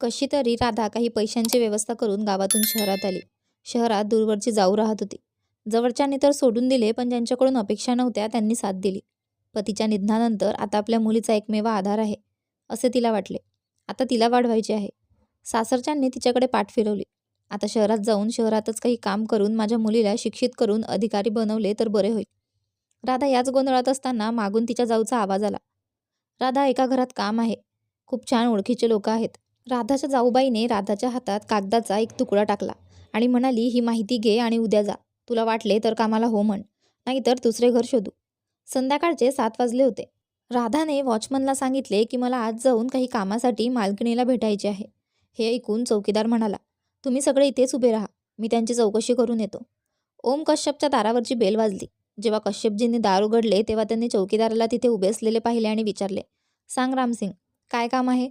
कशी तरी राधा काही पैशांची व्यवस्था करून गावातून शहरात आली. शहरात दूरवरची जाऊ राहत होती. जवळच्यांनी तर सोडून दिले पण ज्यांच्याकडून अपेक्षा नव्हत्या त्यांनी साथ दिली. पतीच्या निधनानंतर आता आपल्या मुलीचा एकमेव आधार आहे असे तिला वाटले. आता तिला वाढवायचे आहे. सासरच्यांनी तिच्याकडे पाठ फिरवली. आता शहरात जाऊन शहरातच काही काम करून माझ्या मुलीला शिक्षित करून अधिकारी बनवले तर बरे होईल. राधा याच गोंधळात असताना मागून तिच्या जाऊचा आवाज आला. राधा एका घरात काम आहे. खूप छान ओळखीचे लोक आहेत. राधाच्या जाऊबाईने राधाच्या हातात कागदाचा एक तुकडा टाकला आणि म्हणाली ही माहिती घे आणि उद्या जा. तुला वाटले तर कामाला हो म्हण. नाहीतर दुसरे घर शोधू. संध्याकाळचे सात वाजले होते. राधाने वॉचमनला सांगितले की मला आज जाऊन काही कामासाठी मालकिणीला भेटायचे आहे. हे ऐकून चौकीदार म्हणाला तुम्ही सगळे इथेच उभे राहा. मी त्यांची चौकशी करून येतो. ओम कश्यपच्या दारावरची बेल वाजली. जेव्हा कश्यपजींनी दार उघडले तेव्हा त्यांनी चौकीदाराला तिथे उभे असलेले पाहिले आणि विचारले सांग रामसिंग काय काम आहे?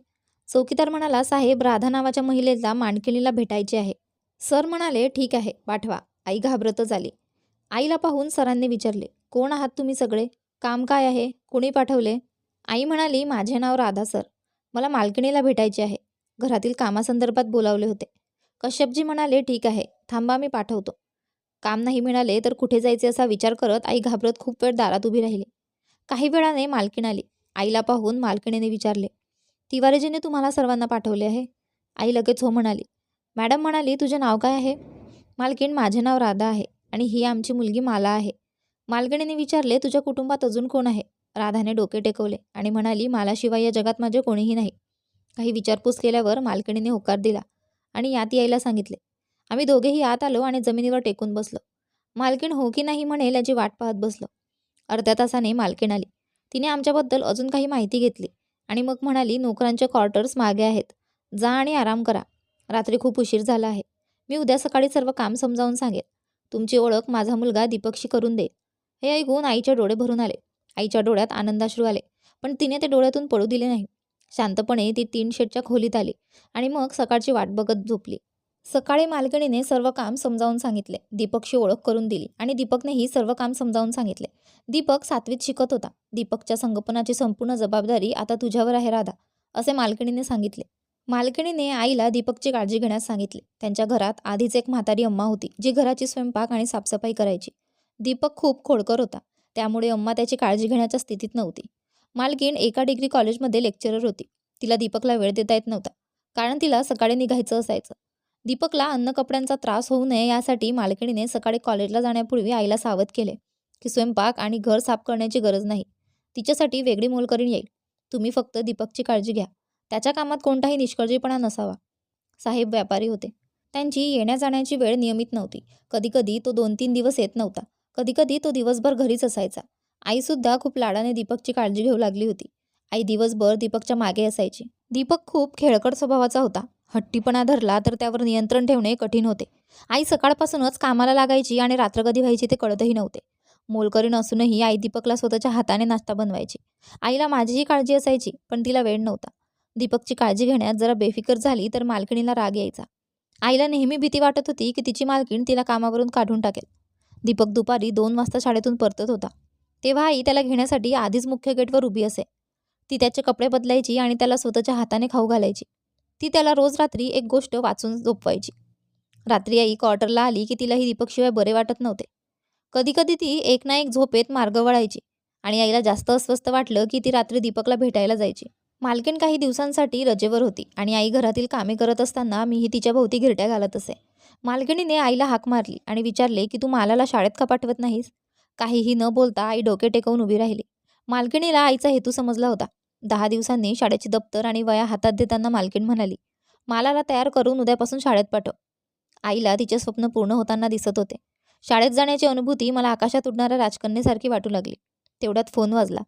चौकीदार म्हणाला साहेब राधा नावाच्या महिलेला माणकिणीला भेटायचे आहे. सर म्हणाले ठीक आहे पाठवा. आई घाबरतच आली आईला पाहून सरांनी विचारले कोण आहात तुम्ही सगळे? काम काय आहे? कुणी पाठवले? आई म्हणाली माझे नाव राधा सर. मला मालकिणीला भेटायचे आहे. घरातील कामासंदर्भात बोलावले होते. कश्यपजी म्हणाले ठीक आहे थांबा मी पाठवतो. काम नाही मिळाले तर कुठे जायचे असा विचार करत आई घाबरत खूप वेळ दारात उभी राहिली. काही वेळाने मालकीण आली. आईला पाहून मालकिणीने विचारले तिवारीजीने तुम्हाला सर्वांना पाठवले आहे. आई लगेच हो म्हणाली. मॅडम म्हणाली तुझे नाव काय आहे? मालकीण माझे नाव राधा आहे आणि ही आमची मुलगी माला आहे. मालकिणीने विचारले तुझ्या कुटुंबात अजून कोण आहे? राधाने डोके टेकवले आणि म्हणाली मालाशिवाय या जगात माझे कोणीही नाही. काही विचारपूस केल्यावर मालकिणीने होकार दिला आणि यात यायला सांगितले. आम्ही दोघेही आत आलो आणि जमिनीवर टेकून बसलो. मालकीण हो की नाही म्हणेल याची वाट पाहत बसलो. अर्ध्या तासाने मालकीण आली. तिने आमच्याबद्दल अजून काही माहिती घेतली. आणि मग म्हणाली नोकरांचे क्वार्टर्स मागे आहेत. जा आणि आराम करा. रात्री खूप उशीर झाला आहे. मी उद्या सकाळी सर्व काम समजावून सांगेल तुमची ओळख माझा मुलगा दीपकशी करून दे हे ऐकून आईचे डोळे भरून आले. आईच्या डोळ्यात आनंदाश्रू आले पण तिने ते डोळ्यातून पडू दिले नाही. शांतपणे ती तीन शेडच्या खोलीत आली आणि मग सकाळची वाट बघत झोपली. सकाळी मालकिणीने सर्व काम समजावून सांगितले. दीपकशी ओळख करून दिली आणि दीपकनेही सर्व काम समजावून सांगितले. दीपक सातवीत शिकत होता. दीपकच्या संगोपनाची संपूर्ण जबाबदारी आता तुझ्यावर आहे राधा असे मालकिणीने सांगितले. मालकिणीने आईला दीपकची काळजी घेण्यास सांगितले. त्यांच्या घरात आधीच एक म्हातारी अम्मा होती जी घराची स्वयंपाक आणि साफसफाई करायची. दीपक खूप खोडकर होता. त्यामुळे अम्मा त्याची काळजी घेण्याच्या स्थितीत नव्हती. मालकीण एका डिग्री कॉलेजमध्ये लेक्चरर होती. तिला दीपकला वेळ देता येत नव्हता कारण तिला सकाळी निघायचं असायचं. दीपकला अन्न कपड्यांचा त्रास होऊ नये यासाठी मालकिणीने सकाळी कॉलेजला जाण्यापूर्वी आईला सावध केले. की स्वयंपाक आणि घर साफ करण्याची गरज नाही. तिच्यासाठी वेगळी मोलकरीण येईल. तुम्ही फक्त दीपकची काळजी घ्या. त्याच्या कामात कोणताही निष्काळजीपणा नसावा. साहेब व्यापारी होते. त्यांची येण्या जाण्याची वेळ नियमित नव्हती. कधीकधी तो दोन तीन दिवस येत नव्हता. कधीकधी तो दिवसभर घरीच असायचा. आईसुद्धा खूप लाडाने दीपकची काळजी घेऊ लागली होती. आई दिवसभर दीपकच्या मागे असायची. दीपक खूप खेळकड स्वभावाचा होता. हट्टीपणा धरला तर त्यावर नियंत्रण ठेवणे कठीण होते. आई सकाळपासूनच कामाला लागायची आणि रात्र कधी व्हायची ते कळतही नव्हते. मोलकरीण असूनही आई दीपकला स्वतःच्या हाताने नाश्ता बनवायची. आईला माझीही काळजी असायची पण तिला वेळ नव्हता. दीपकची काळजी घेण्यात जरा बेफिकर झाली तर मालकिणीला राग यायचा. आईला नेहमी भीती वाटत होती की तिची मालकीण तिला कामावरून काढून टाकेल. दीपक दुपारी दोन वाजता शाळेतून परतत होता. तेव्हा आई त्याला घेण्यासाठी आधीच मुख्य गेटवर उभी असे. ती त्याचे कपडे बदलायची आणि त्याला स्वतःच्या हाताने खाऊ घालायची. ती त्याला रोज रात्री एक गोष्ट वाचून झोपवायची. रात्री आई क्वार्टरला आली की तिलाही दीपकशिवाय बरे वाटत नव्हते. कधीकधी ती एक ना एक झोपेत मार्ग वळायची आणि आईला जास्त अस्वस्थ वाटलं की ती रात्री दीपकला भेटायला जायची. मालकीण काही दिवसांसाठी रजेवर होती आणि आई घरातील कामे करत असताना मीही तिच्या भोवती घिरट्या घालत असे. मालकिणीने आईला हाक मारली आणि विचारले की तू मालाला शाळेत का पाठवत नाहीस? काहीही न बोलता आई डोके टेकवून उभी राहिली. मालकिणीला आईचा हेतू समजला होता. दहा दिवसांनी शाळेची दप्तर आणि वया हातात देताना मालकीण म्हणाली मालाला तयार करून उद्यापासून शाळेत पाठव. आईला तिचे स्वप्न पूर्ण होताना दिसत होते. शाळेत जाण्याची अनुभूती मला आकाशात उडणाऱ्या राजकन्येसारखी वाटू लागली. तेवढ्यात फोन वाजला.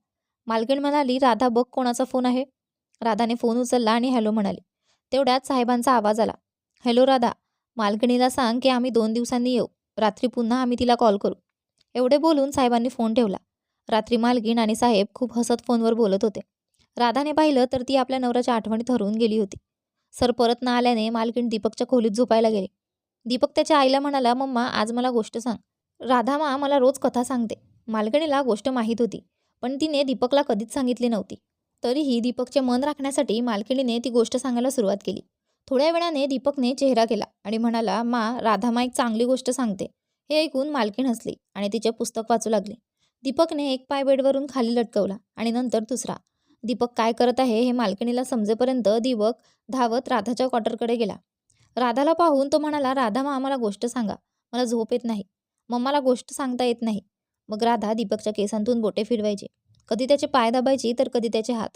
मालकीण म्हणाली राधा बघ कोणाचा फोन आहे. राधाने फोन उचलला आणि हॅलो म्हणाली. तेवढ्यात साहेबांचा आवाज आला. हॅलो राधा. मालकिणीला सांग की आम्ही दोन दिवसांनी येऊ. रात्री पुन्हा आम्ही तिला कॉल करू. एवढे बोलून साहेबांनी फोन ठेवला. रात्री मालकीण आणि साहेब खूप हसत फोनवर बोलत होते. राधाने पाहिलं तर ती आपल्या नवऱ्याच्या आठवणीत हरवून गेली होती. सर परत न आल्याने मालकीण दीपकच्या खोलीत झोपायला गेली. दीपक त्याच्या आईला म्हणाला मम्मा आज मला गोष्ट सांग. राधामा मला रोज कथा सांगते. मालकिणीला गोष्ट माहीत होती पण तिने दीपकला कधीच सांगितली नव्हती. तरीही दीपकचे मन राखण्यासाठी मालकिणीने ती गोष्ट सांगायला सुरुवात केली. थोड्या वेळाने दीपकने चेहरा केला आणि म्हणाला मा राधामा एक चांगली गोष्ट सांगते. हे ऐकून मालकीण हसली आणि तिचे पुस्तक वाचू लागले. दीपकने एक पाय बेडवरून खाली लटकवला आणि नंतर दुसरा. दीपक काय करत आहे हे मालकिणीला समजेपर्यंत दीपक धावत राधाच्या क्वार्टरकडे गेला. राधाला पाहून तो म्हणाला राधा मा आम्हाला गोष्ट सांगा. मला झोप येत नाही. मम्माला गोष्ट सांगता येत नाही. मग राधा दीपकच्या केसांतून बोटे फिरवायची. कधी त्याचे पाय दाबायची तर कधी त्याचे हात.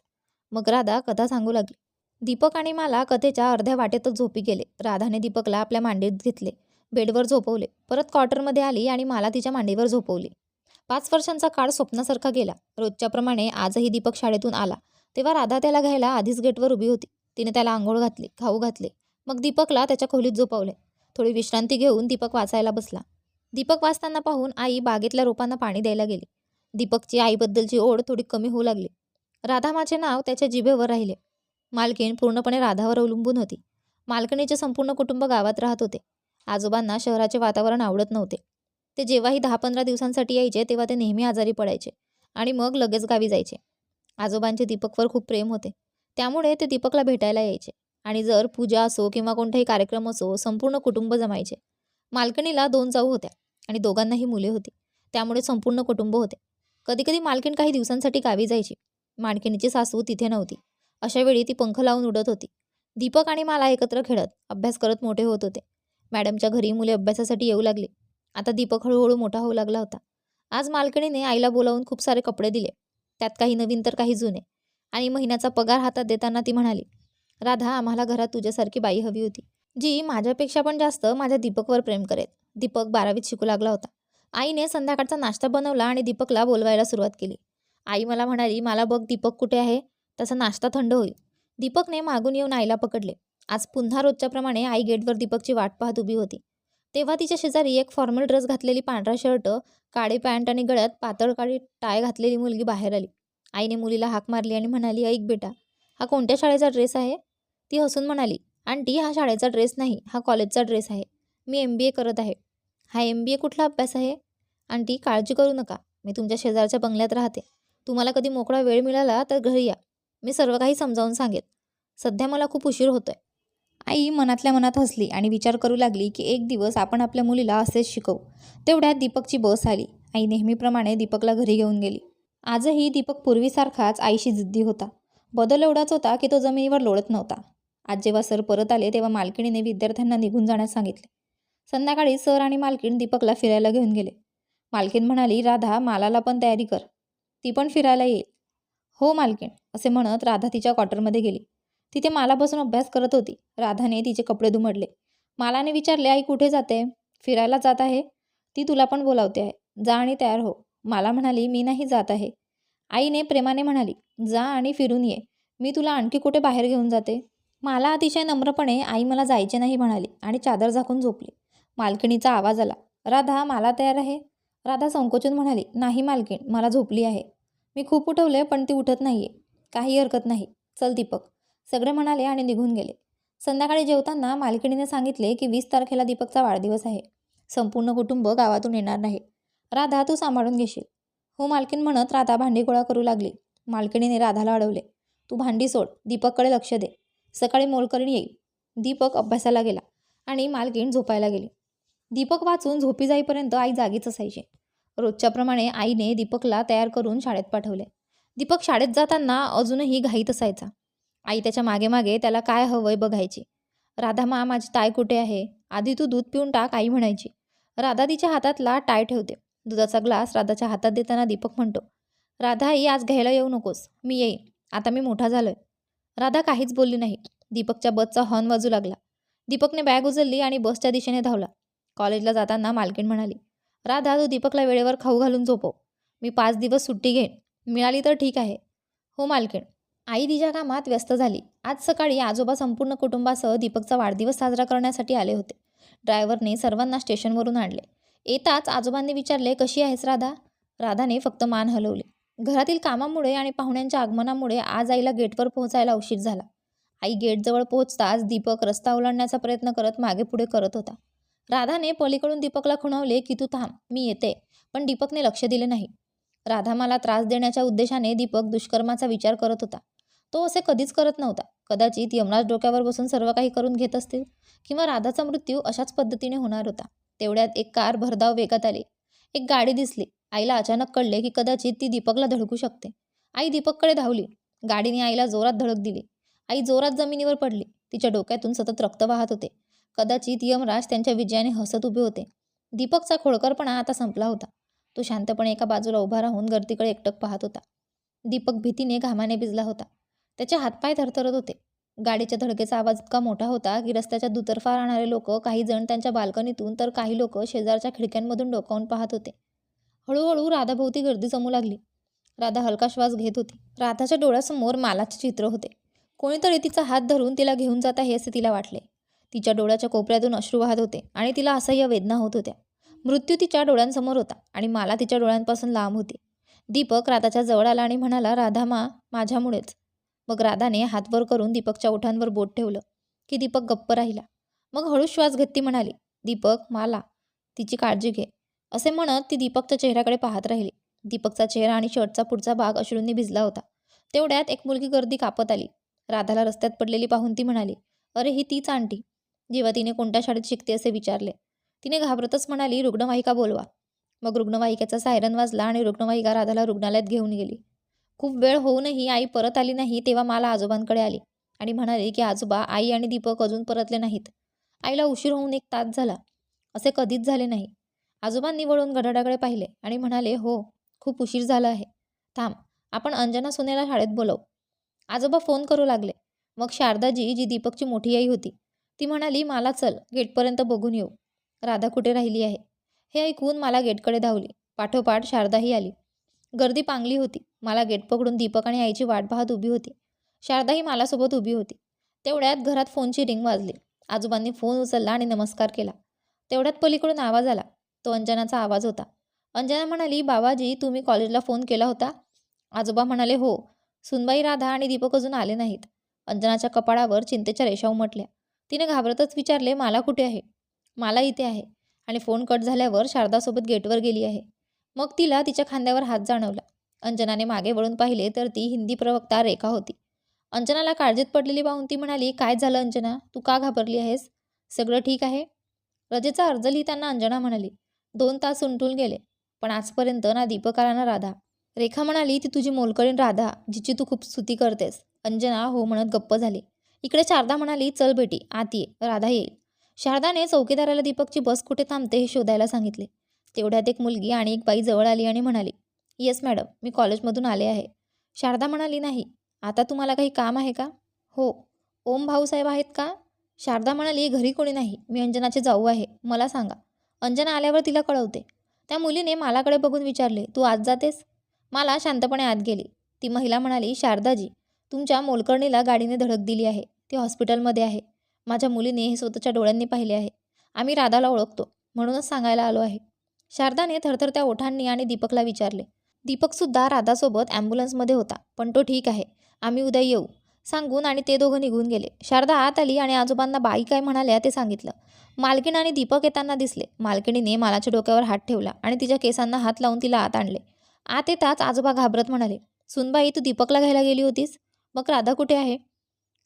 मग राधा कथा सांगू लागली. दीपक आणि मला कथेच्या अर्ध्या वाटेतच झोपी गेले. राधाने दीपकला आपल्या मांडीत घेतले. बेडवर झोपवले. परत क्वार्टरमध्ये आली आणि मला तिच्या मांडीवर झोपवली. पाच वर्षांचा काळ स्वप्नासारखा गेला. रोजच्याप्रमाणे आजही दीपक शाळेतून आला. तेव्हा राधा त्याला घ्यायला आधीच गेटवर उभी होती. तिने त्याला आंघोळ घातली खाऊ घातले. मग दीपकला त्याच्या खोलीत झोपवले. थोडी विश्रांती घेऊन दीपक वाचायला बसला. दीपक वाचताना पाहून आई बागेतल्या रोपांना पाणी द्यायला गेली. दीपकची आईबद्दलची ओढ थोडी कमी होऊ लागली. राधामाचे नाव त्याच्या जिभेवर राहिले. मालकीण पूर्णपणे राधावर अवलंबून होती. मालकिणीचे संपूर्ण कुटुंब गावात राहत होते. आजोबांना शहराचे वातावरण आवडत नव्हते. ते जेव्हाही दहा पंधरा दिवसांसाठी यायचे तेव्हा ते नेहमी आजारी पडायचे आणि मग लगेच गावी जायचे. आजोबांचे दीपकवर खूप प्रेम होते. त्यामुळे ते दीपकला भेटायला यायचे. आणि जर पूजा असो किंवा कोणताही कार्यक्रम असो संपूर्ण कुटुंब जमायचे. मालकिणीला दोन जाऊ होत्या आणि दोघांनाही मुले होती. त्यामुळे संपूर्ण कुटुंब होते. कधीकधी मालकीण काही दिवसांसाठी गावी जायची. मालकिणीची सासू तिथे नव्हती. अशावेळी ती पंख लावून उडत होती. दीपक आणि मला एकत्र खेळत अभ्यास करत मोठे होत होते. मॅडमच्या घरी मुले अभ्यासासाठी येऊ लागली. आता दीपक हळूहळू मोठा होऊ लागला होता. आज मालकिणीने आईला बोलावून खूप सारे कपडे दिले. त्यात काही नवीन तर काही जुने. आणि महिन्याचा पगार हातात देताना ती म्हणाली राधा आम्हाला घरात तुझ्यासारखी बाई हवी होती. जी माझ्यापेक्षा पण जास्त माझ्या दीपकवर प्रेम करेल. दीपक बारावीत शिकू लागला होता. आईने संध्याकाळचा नाश्ता बनवला आणि दीपकला बोलवायला सुरुवात केली. आई मला म्हणाली मला बघ दीपक कुठे आहे? तसा नाश्ता थंड होईल. दीपकने मागून येऊन आईला पकडले. आज पुन्हा रोजच्याप्रमाणे आई गेटवर दीपकची वाट पाहत उभी होती. तेव्हा तिच्या शेजारी एक फॉर्मल ड्रेस घातलेली पांढरा शर्ट काळे पॅन्ट आणि गळ्यात पातळ काळी टाय घातलेली मुलगी बाहेर आली. आईने मुलीला हाक मारली आणि म्हणाली ऐक बेटा हा कोणत्या शाळेचा ड्रेस आहे? ती हसून म्हणाली आंटी हा शाळेचा ड्रेस नाही हा कॉलेजचा ड्रेस आहे. मी एम बी ए करत आहे. हा एम बी ए कुठला अभ्यास आहे? आंटी काळजी करू नका. मी तुमच्या शेजारच्या बंगल्यात राहते. तुम्हाला कधी मोकळा वेळ मिळाला तर घरी या. मी सर्व काही समजावून सांगेन. सध्या मला खूप उशीर होतोय. आई मनातल्या मनात हसली आणि विचार करू लागली की एक दिवस आपण आपल्या मुलीला असेच शिकवू. तेवढ्यात दीपकची बस आली. आई नेहमीप्रमाणे दीपकला घरी घेऊन गेली. आजही दीपक पूर्वीसारखाच आईशी जिद्दी होता. बदल एवढाच होता की तो जमिनीवर लोळत नव्हता. आज जेव्हा सर परत आले तेव्हा मालकिणीने विद्यार्थ्यांना निघून जाण्यास सांगितले. संध्याकाळी सर आणि मालकीण दीपकला फिरायला घेऊन गेले. मालकीण म्हणाली राधा मालाला पण तयारी कर. ती पण फिरायला येईल. हो मालकीण असे म्हणत राधा तिच्या क्वार्टरमध्ये गेली. तिथे माला बसून अभ्यास करत होती. राधाने तिचे कपडे दुमडले. मालाने विचारले आई कुठे जाते? फिरायला जात आहे? ती तुला पण बोलावते आहे. जा आणि तयार हो. मला म्हणाली मी नाही जात आहे. आईने प्रेमाने म्हणाली जा आणि फिरून ये. मी तुला आणखी कुठे बाहेर घेऊन जाते? मला अतिशय नम्रपणे आई मला जायचे नाही म्हणाली आणि चादर झाकून झोपली. मालकिणीचा आवाज आला राधा मला तयार आहे. राधा संकोचून म्हणाली नाही मालकीण मला झोपली आहे. मी खूप उठवले पण ती उठत नाही आहे काही हरकत नाही. चल दीपक. सगळे म्हणाले आणि निघून गेले. संध्याकाळी जेवताना मालकिणीने सांगितले की वीस तारखेला दीपकचा वाढदिवस आहे. संपूर्ण कुटुंब गावातून येणार नाही. राधा तू सांभाळून घेशील. हो मालकीण म्हणत राधा भांडी गोळा करू लागली. मालकिणीने राधाला अडवले. तू भांडी सोड. दीपककडे लक्ष दे. सकाळी मोलकरीण येईल. दीपक अभ्यासाला गेला आणि मालकीण झोपायला गेली. दीपक वाचून झोपी जाईपर्यंत आई जागीच असायची. रोजच्याप्रमाणे आईने दीपकला तयार करून शाळेत पाठवले. दीपक शाळेत जाताना अजूनही घाईत असायचा. आई त्याच्यामागे मागे त्याला काय हवंय बघायची. राधा मा माझी ताय कुठे आहे? आधी तू दूध पिऊन टाक आई म्हणायची. राधा तिच्या हातातला टाय ठेवते. दुधाचा ग्लास राधाच्या हातात देताना दीपक म्हणतो राधा आई आज घ्यायला येऊ नकोस. मी येईन. आता मी मोठा झालोय. राधा काहीच बोलली नाही. दीपकच्या बसचा हॉर्न वाजू लागला. दीपकने बॅग उचलली आणि बसच्या दिशेने धावला. कॉलेजला जाताना मालकीण म्हणाली राधा तू दीपकला वेळेवर खाऊ घालून झोपव. मी पाच दिवस सुट्टी घेईन. मिळाली तर ठीक आहे. हो मालकीण. आई तिच्या कामात व्यस्त झाली. आज सकाळी आजोबा संपूर्ण कुटुंबासह दीपकचा वाढदिवस साजरा करण्यासाठी आले होते. ड्रायव्हरने सर्वांना स्टेशनवरून आणले. येताच आजोबांनी विचारले कशी आहेस राधा? राधाने फक्त मान हलवले. घरातील कामामुळे आणि पाहुण्यांच्या आगमनामुळे आज आईला गेटवर पोहोचायला उशीर झाला. आई गेटजवळ पोहोचताच दीपक रस्ता ओलांडण्याचा प्रयत्न करत मागे पुढे करत होता. राधाने पलीकडून दीपकला खुणवले की तू थांब मी येते. पण दीपकने लक्ष दिले नाही. राधा मला त्रास देण्याच्या उद्देशाने दीपक दुष्कर्माचा विचार करत होता. तो असे कधीच करत नव्हता. कदाचित यमराज डोक्यावर बसून सर्व काही करून घेत असतील किंवा राधाचा मृत्यू अशाच पद्धतीने होणार होता. तेवढ्यात एक कार भरधाव वेगात आली. एक गाडी दिसली. आईला अचानक कळले की कदाचित ती दीपकला धडकू शकते. आई दीपककडे धावली. गाडीने आईला जोरात धडक दिली. आई जोरात जमिनीवर पडली. तिच्या डोक्यातून सतत रक्त वाहत होते. कदाचित यमराज त्यांच्या विजयाने हसत उभे होते. दीपकचा खोडकरपणा आता संपला होता. तो शांतपणे एका बाजूला उभा राहून गर्दीकडे एकटक पाहत होता. दीपक भीतीने घामाने भिजला होता. त्याचे हातपाय थरथरत होते. गाडीच्या धडकेचा आवाज इतका मोठा होता की रस्त्याच्या दुतर्फा राहणारे लोक काही जण त्यांच्या बाल्कनीतून तर काही लोक शेजारच्या खिडक्यांमधून डोकावून पाहत होते. हळूहळू राधाभोवती गर्दी जमू लागली. राधा हलका श्वास घेत होती. राधाच्या डोळ्यासमोर मालाचे चित्र होते. कोणीतरी तिचा हात धरून तिला घेऊन जात आहे असे तिला वाटले. तिच्या डोळ्याच्या कोपऱ्यातून अश्रू वाहत होते आणि तिला असह्य वेदना होत होत्या. मृत्यू तिच्या डोळ्यांसमोर होता आणि माला तिच्या डोळ्यांपासून लांब होती. दीपक राधाच्या जवळ आला आणि म्हणाला राधा मा माझ्यामुळेच. मग राधाने हात वर करून दीपकच्या ओठांवर बोट ठेवलं की दीपक गप्प राहिला. मग हळू श्वास घेत ती म्हणाली दीपक माला तिची काळजी घे. असे म्हणत ती दीपकच्या चेहऱ्याकडे पाहत राहिली. दीपकचा चेहरा आणि शर्टचा पुढचा भाग अश्रूंनी भिजला होता. तेवढ्यात एक मुलगी गर्दी कापत आली. राधाला रस्त्यात पडलेली पाहून ती म्हणाली अरे ही तीच आंटी. जेव्हा तिने कोणत्या शाळेत शिकते असे विचारले. तिने घाबरतच म्हणाली रुग्णवाहिका बोलवा. मग रुग्णवाहिकेचा सायरन वाजला आणि रुग्णवाहिका राधाला रुग्णालयात घेऊन गेली. खूप वेळ होऊनही आई परत आली नाही तेव्हा मला आजोबांकडे आली आणि म्हणाले की आजोबा आई आणि दीपक अजून परतले नाहीत. आईला उशीर होऊन एक तास झाला. असे कधीच झाले नाही. आजोबांनी वळून गडाडाकडे पाहिले आणि म्हणाले हो खूप उशीर झाला आहे. थांब आपण अंजना सोनेला शाळेत बोलव. आजोबा फोन करू लागले. मग शारदाजी जी दीपकची मोठी आई होती ती म्हणाली मला चल गेटपर्यंत बघून येऊ. राधा कुठे राहिली आहे? हे ऐकून मला गेटकडे धावली. पाठोपाठ शारदाही आली. गर्दी पांगली होती. मला गेट पकडून दीपक आणि आईची वाट पाहत उभी होती. शारदाही मालासोबत उभी होती. तेवढ्यात घरात फोनची रिंग वाजली. आजोबांनी फोन उचलला आणि नमस्कार केला. तेवढ्यात पलीकडून आवाज आला. तो अंजनाचा आवाज होता. अंजना म्हणाली बाबाजी तुम्ही कॉलेजला फोन केला होता? आजोबा म्हणाले हो. सुनबाई राधा आणि दीपक अजून आले नाहीत. अंजनाच्या कपाळावर चिंतेच्या रेषा उमटल्या. तिने घाबरतच विचारले मला कुठे आहे? मला इथे आहे. आणि फोन कट झाल्यावर शारदासोबत गेटवर गेली आहे. मग तिला तिच्या खांद्यावर हात जाणवला. अंजनाने मागे वळून पाहिले तर ती हिंदी प्रवक्ता रेखा होती. अंजनाला काळजीत पडलेली पाहून ती म्हणाली काय झालं अंजना? तू का घाबरली आहेस? सगळं ठीक आहे? रजेचा अर्ज लिहिताना अंजना म्हणाली दोन तास उंटून गेले पण आजपर्यंत ना दीपकाला ना राधा. रेखा म्हणाली ती तुझी मोलकरीण राधा जिची तू खूप स्तुती करतेस. अंजना हो म्हणत गप्प झाली. इकडे शारदा म्हणाली चल बेटी आत ये राधा येईल. शारदाने चौकीदाराला दीपकची बस कुठे थांबते हे शोधायला सांगितले. तेवढ्यात एक मुलगी आणि एक बाई जवळ आली आणि म्हणाली येस मॅडम मी कॉलेजमधून आले आहे. शारदा म्हणाली नाही आता तुम्हाला काही काम आहे का? हो. ओम भाऊसाहेब आहेत का? शारदा म्हणाली घरी कोणी नाही मी अंजनाचे जाऊ आहे मला सांगा. अंजना आल्यावर तिला कळवते. त्या मुलीने मालाकडे बघून विचारले तू आज जातेस? मला शांतपणे आत गेली. ती महिला म्हणाली शारदाजी तुमच्या मोलकर्णीला गाडीने धडक दिली आहे ती हॉस्पिटलमध्ये आहे. माझ्या मुलीने हे स्वतःच्या डोळ्यांनी पाहिले आहे. आम्ही राधाला ओळखतो म्हणूनच सांगायला आलो आहे. शारदाने थरथरत्या ओठांनी आणि दीपकला विचारले दीपकसुद्धा राधासोबत ॲम्ब्युलन्समध्ये होता पण तो ठीक आहे आम्ही उद्या येऊ सांगून आणि ते दोघं निघून गेले. शारदा आत आली आणि आजोबांना बाई काय म्हणाल्या ते सांगितलं. मालकीण आणि दीपक येताना दिसले. मालकिणीने मालाच्या डोक्यावर हात ठेवला आणि तिच्या केसांना हात लावून तिला आत आणले. आत येताच आजोबा घाबरत म्हणाले सुनबाई तू दीपकला घ्यायला गेली होतीस? मग राधा कुठे आहे?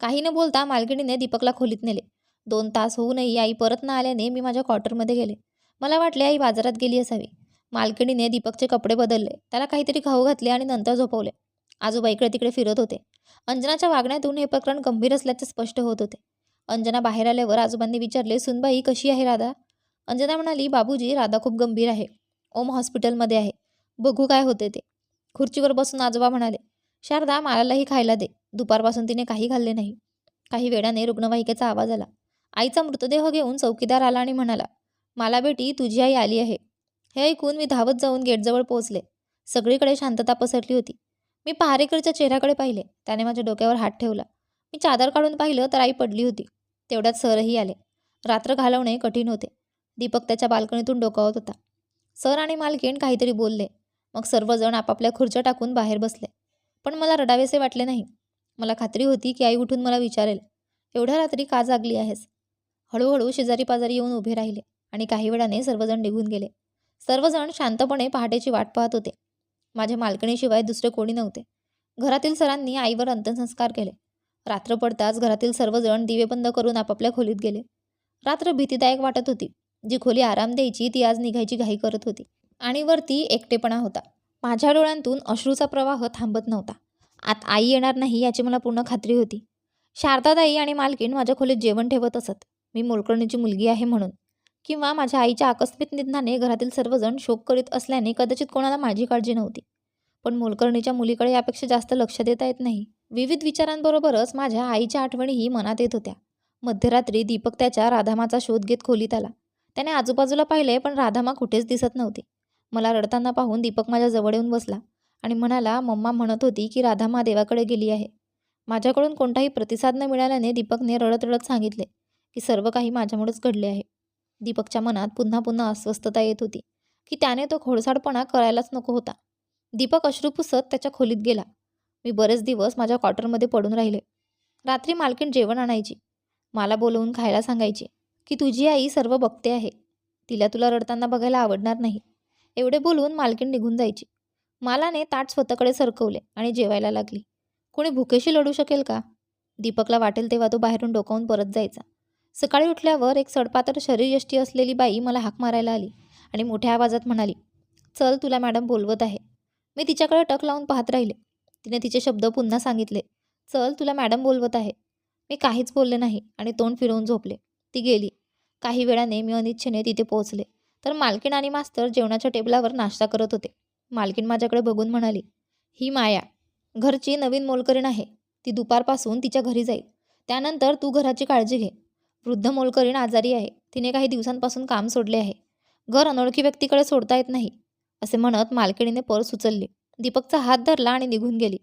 काही न बोलता मालकिणीने दीपकला खोलीत नेले. दोन तास होऊनही आई परत न आल्याने मी माझ्या क्वार्टरमध्ये गेले. मला वाटले आई बाजारात गेली असावी. मालकिणीने दीपकचे कपडे बदलले. त्याला काहीतरी खाऊ घातले आणि नंतर झोपवले. आजोबा इकडे तिकडे फिरत होते. अंजनाच्या वागण्यातून हे प्रकरण गंभीर असल्याचे स्पष्ट होत होते. अंजना बाहेर आल्यावर आजोबांनी विचारले सुनबाई कशी आहे राधा? अंजना म्हणाली बाबूजी राधा खूप गंभीर आहे. ओम हॉस्पिटलमध्ये आहे. बघू काय होते ते. खुर्चीवर बसून आजोबा म्हणाले शारदा मालालाही खायला दे. दुपारपासून तिने काही खाल्ले नाही. काही वेळाने रुग्णवाहिकेचा आवाज आला. आईचा मृतदेह घेऊन चौकीदार आला आणि म्हणाला मला बेटी तुझी आई आली आहे. हे ऐकून मी धावत जाऊन गेटजवळ पोहोचले. सगळीकडे शांतता पसरली होती. मी पहारेकरच्या चेहऱ्याकडे पाहिले. त्याने माझ्या डोक्यावर हात ठेवला. मी चादर काढून पाहिलं तर आई पडली होती. तेवढ्यात सरही आले. रात्र घालवणे कठीण होते. दीपक त्याच्या बाल्कनीतून डोकावत होता. सर आणि मालकीण काहीतरी बोलले. मग सर्वजण आपापल्या खुर्च्या टाकून बाहेर बसले. पण मला रडावेसे वाटले नाही. मला खात्री होती की आई उठून मला विचारेल. एवढ्या रात्री का जागली आहेस? हळूहळू शेजारी पाजारी येऊन उभे राहिले. आणि काही वेळाने सर्वजण निघून गेले. सर्वजण शांतपणे पहाटेची वाट पाहत होते. माझ्या मालकणीशिवाय दुसरे कोणी नव्हते. घरातील सरांनी आईवर अंत्यसंस्कार केले. रात्र पडताच घरातील सर्वजण दिवे बंद करून आपापल्या खोलीत गेले. रात्र भीतीदायक वाटत होती. जी खोली आराम द्यायची ती आज निघायची घाई करत होती. आणि वरती एकटेपणा होता. माझ्या डोळ्यांतून अश्रूचा प्रवाह थांबत नव्हता. आत आई येणार नाही याची मला पूर्ण खात्री होती. शारदादाई आणि मालकीण माझ्या खोलीत जेवण ठेवत असत. मी मोलकर्णीची मुलगी आहे म्हणून. किंवा माझ्या आईच्या आकस्मिक निधनाने घरातील सर्वजण शोक करीत असल्याने कदाचित कोणाला माझी काळजी नव्हती. पण मोलकर्णीच्या मुलीकडे यापेक्षा जास्त लक्ष देता येत नाही. विविध विचारांबरोबरच माझ्या आईच्या आठवणीही मनात येत होत्या. मध्यरात्री दीपक त्याच्या राधामाचा शोध घेत खोलीत आला. त्याने आजूबाजूला पाहिले पण राधामा कुठेच दिसत नव्हती. मला रडताना पाहून दीपक माझ्या जवळ येऊन बसला आणि म्हणाला मम्मा म्हणत होती की राधामा देवाकडे गेली आहे. माझ्याकडून कोणताही प्रतिसाद न मिळाल्याने दीपकने रडत रडत सांगितले की सर्व काही माझ्यामुळेच घडले आहे. दीपकच्या मनात पुन्हा पुन्हा अस्वस्थता येत होती की त्याने तो खोडसाडपणा करायलाच नको होता. दीपक अश्रू पुसत त्याच्या खोलीत गेला. मी बरेच दिवस माझ्या क्वार्टरमध्ये पडून राहिले. रात्री मालकीण जेवण आणायची. मला बोलवून खायला सांगायची की तुझी आई सर्व बघते आहे. तिला तुला रडताना बघायला आवडणार नाही. एवढे बोलून मालकीण निघून जायची. मालाने ताट स्वतःकडे सरकवले आणि जेवायला लागली. कोणी भुकेशी लढू शकेल का? दीपकला वाटेल तेव्हा तो बाहेरून डोकावून परत जायचा. सकाळी उठल्यावर एक सडपातर शरीरयष्टी असलेली बाई मला हाक मारायला आली आणि मोठ्या आवाजात म्हणाली चल तुला मॅडम बोलवत आहे. मी तिच्याकडे टक लावून पाहत राहिले. तिने तिचे शब्द पुन्हा सांगितले चल तुला मॅडम बोलवत आहे. मी काहीच बोलले नाही आणि तोंड फिरवून झोपले. ती गेली. काही वेळाने मी अनिच्छेने तिथे पोहोचले. तर मालकीण आणि मास्तर जेवणाच्या टेबलावर नाश्ता करत होते. मालकीण माझ्याकडे बघून म्हणाली ही माया. घरची नवीन मोलकरीण आहे. ती दुपारपासून तिच्या घरी जाईल. त्यानंतर तू घराची काळजी घे. वृद्ध मोलकरीण आजारी आहे. तिने काही दिवसांपासून काम सोडले आहे. घर अनोळखी व्यक्तीकडे सोडता येत नाही असे म्हणत मालकिणीने पर्स उचलली दीपकचा हात धरला आणि निघून गेली.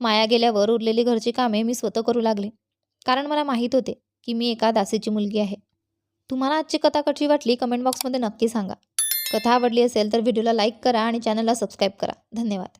माया गेल्यावर उरलेली घरची कामे मी स्वतः करू लागले. कारण मला माहीत होते की मी एका दासीची मुलगी आहे. तुम्हाला आजची कथा कशी वाटली कमेंट बॉक्समध्ये नक्की सांगा. कथा आवडली असेल तर व्हिडिओला लाईक करा आणि चॅनलला सबस्क्राईब करा. धन्यवाद.